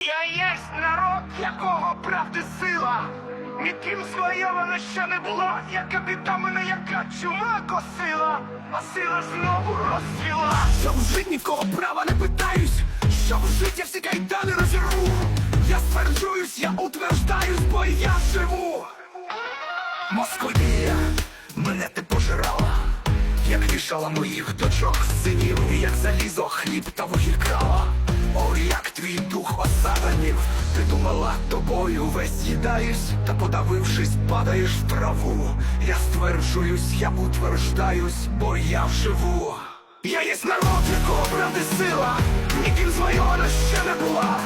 Я єсть народ, якого правди сила. Ніким воно ще не було, яка біда мене, яка чума косила, а сила знову розцвіла. Щоб жить нікого права не питаюсь, щоб жить я всі кайдани розірву. Я стверджуюсь, я утверждаюсь, бо я живу. Московія мене ти пожирала, як вішала моїх дочок синів, і як залізо хліб та вугіль крала. О, як твій дух осаданів, ти думала, тобою весь їдаєш, та подавившись, падаєш в траву. Я стверджуюсь, я утверждаюсь, бо я вживу. Я єсть народ, якого правди сила, ніким звойована ще не була.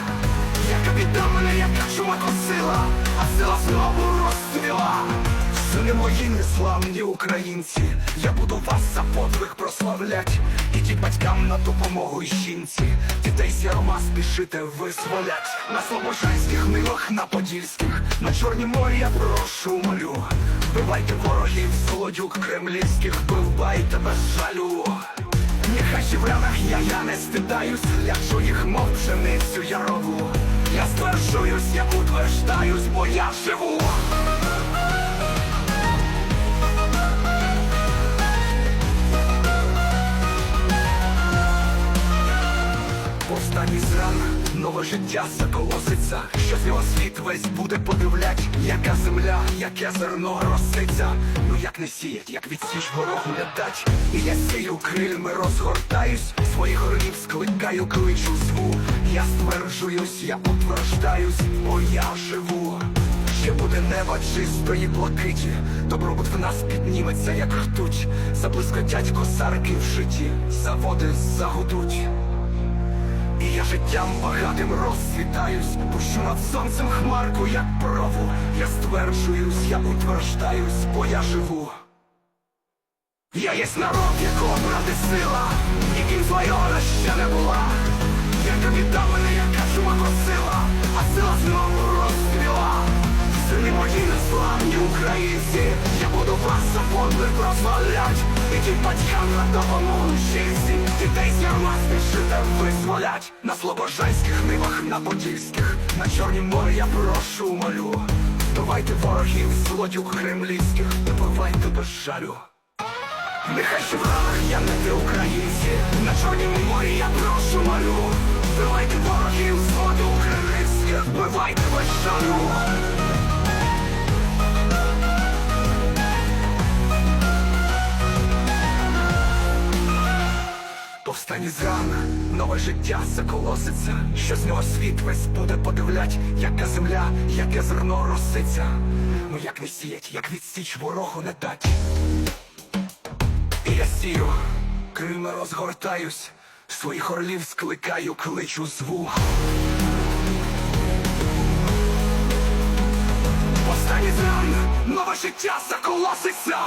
Яка біда мене, яка чума косила, а сила знову розцвіла. Сини мої неславні українці, я буду вас за подвиг прославлять. Ідіть батькам на допомогу і жінці, з ярма спішите визволять. На слобожанських нивах, на подільських, на чорнім морі я прошу молю. Вбивайте ворогів, злодюк кремлівських, вбивайте без жалю. Нехай ще в ранах я, я не стидаюсь, ляжу їх, мов пшеницю ярову. Я стверджуюсь, я утверждаюсь, бо я живу. Повстані зран, нове життя заколоситься, що з нього світ весь буде подивлять, яка земля, яке зерно роситься. Ну як не сіять, як відсіч ворогу не дать. І я сію крильми розгортаюсь, своїх орлів скликаю, кличу зву. Я стверджуюсь, я утверждаюсь, бо я живу. Ще буде неба чистої блакиті, добробут в нас підніметься, як ртуть. Заблискотять косарки в житті, заводи загудуть. Я життям багатим розсвітаюсь, пущу над сонцем хмарку, як прову. Я стверджуюсь, я утверждаюсь, бо я живу. Я єсть народ, якого правди сила, ніким звойована ще не була. Яка біда мене, яка чума косила, а сила знову розцвіла. Сини мої неславні українці, я буду вас за подвиг прославлять. Ідіть батькам на допомогу жінці, дітей з ярма спішите визволять. На слобожанських нивах, на подільських, на чорнім морі я прошу молю. Вбивайте ворогів, злодюк кремлівських, добивайте без жалю. Нехай ще в ранах я не ти українці, на чорнім морі я прошу молю. Вбивайте ворогів, злодюк кремлівських, вбивайте без жалю. Повстань із ран, нове життя заколоситься, що з нього світ весь буде подивлять, яка земля, яке зерно роситься. Ну як не сіять, як відсіч ворогу не дать. І я сію, крильми розгортаюсь, своїх орлів скликаю, кличу зву. Повстань із ран, нове життя заколоситься.